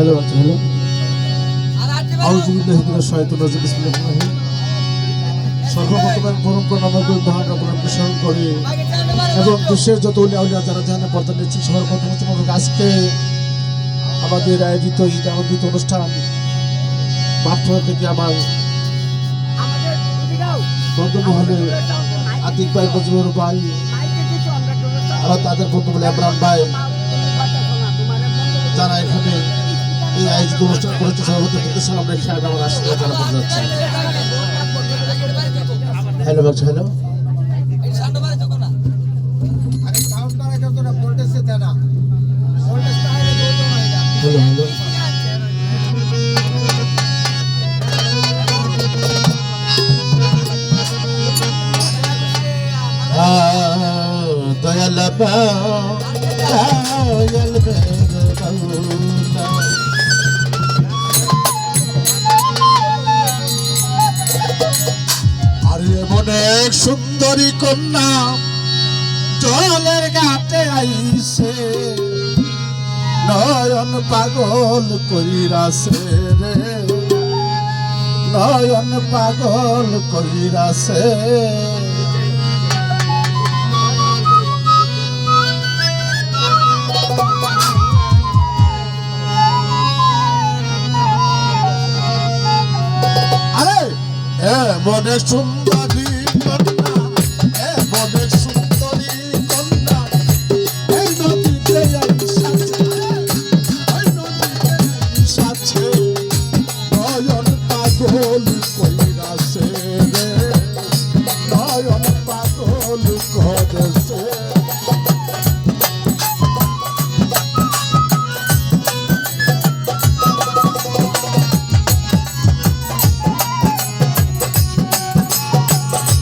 Hello আচ্ছা hello. আউযুবিল্লাহি মিনাশ শাইতানির রাজিম বিসমিল্লাহির রহমানির রহিম। সর্বপ্রথমে প্রণামকে মহান স্মরণ করি। এবং যত উলিয়া যারা জানে পর্দা নিচ্ছেন সর্বপ্রথম আমাদের আয়োজিত ঈদ আনন্দিত অনুষ্ঠান প্রার্থনা থেকে আমার বন্ধুমহলে আতিক ভাই বজরুর ভাই, আর তাদের বন্ধু বলে ইমরান ভাই, যারা এখানে এই আয়োজিত অনুষ্ঠান করেছে সর্বপ্রথম থেকে সালাম রেখে আমি আমার আশীর্বাদ জানা করতে যাচ্ছি। হ্যালো, বলছি হ্যালো। হয়ে দয়াল এক সুন্দরী কন্যা জলের ঘাটে আইছে। নয়ন পাগল কইরাছে রে। নয়ন পাগল কইরাছে। আরে এমন এক সুন্দরী পাগল কইরাছে রে নয়ন পাগল করেছে